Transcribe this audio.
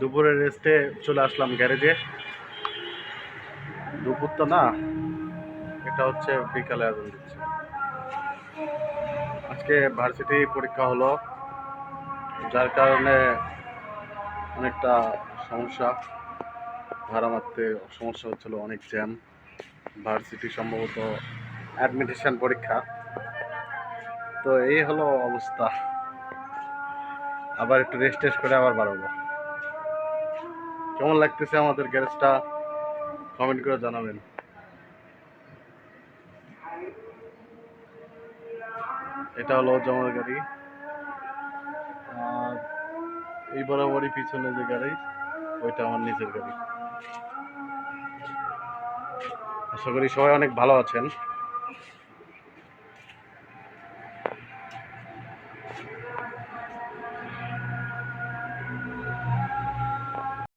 দুপুরের রেস্টে চলে আসলাম গ্যারেজে। দুপুর তো না, এটা হচ্ছে বিকালে আগুন দিচ্ছে। আজকে ভার্সিটি পরীক্ষা হলো, যার কারণে অনেকটা সমস্যা। ভাড়া মারতে সমস্যা হচ্ছিল, অনেক জ্যাম ভার্সিটি সম্ভবত অ্যাডমিটেশন পরীক্ষা। তো এই হলো অবস্থা। আবার একটু রেস্ট টেস্ট করে আবার বাড়াবো। কেমন লাগতেছে আমাদের গ্যারেজটা? কমেন্ট করে জানাবেন। এটা হলো জমার গাড়ি। আর এই বরাবরই পিছনে যে গাড়ি, ওইটা আমার নিজের গাড়ি। আশা করি সবাই অনেক ভালো আছেন।